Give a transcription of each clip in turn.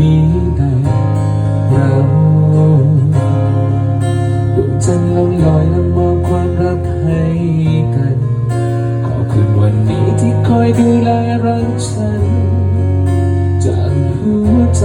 มีแต่เราดวงจันทร์ลงลอยและมอบความรักให้กัน ขอคืนวันนี้ที่คอยดูแลรักฉันจากหัวใจ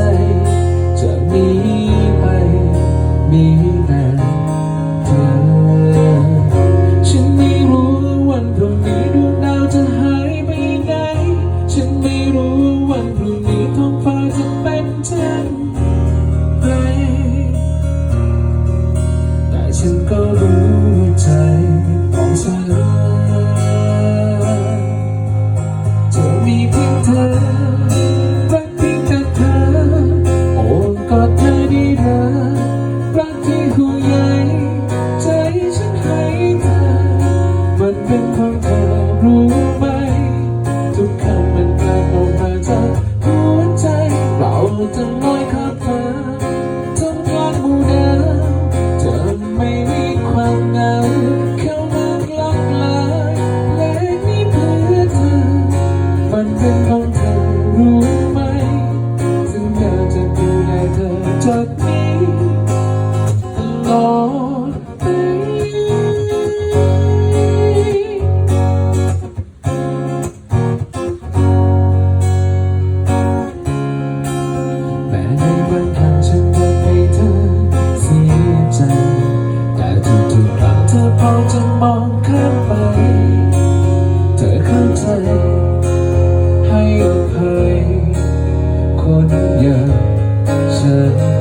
love.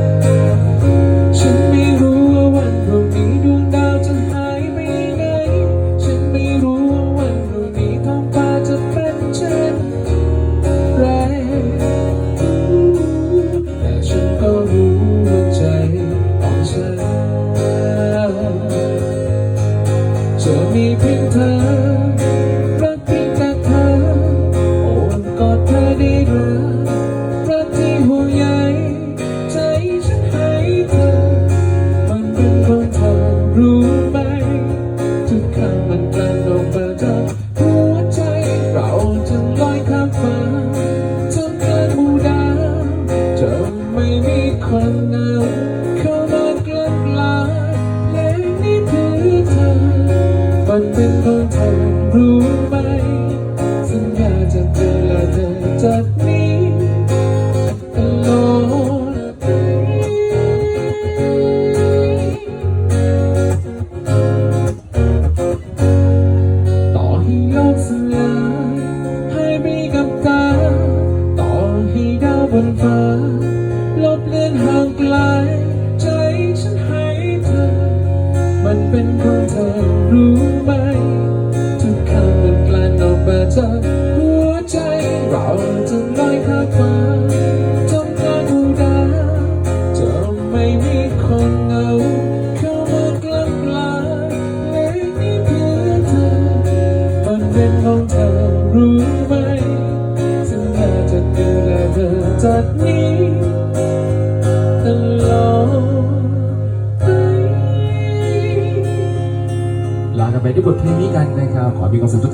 บนฟ้าลบเลือนห่างไกล ใจฉันให้เธอ มันเป็นของเธอรู้ไหม ไปด้วยบทเพลงนี้กันนะครับ ขอมีความสุขทุกท่าน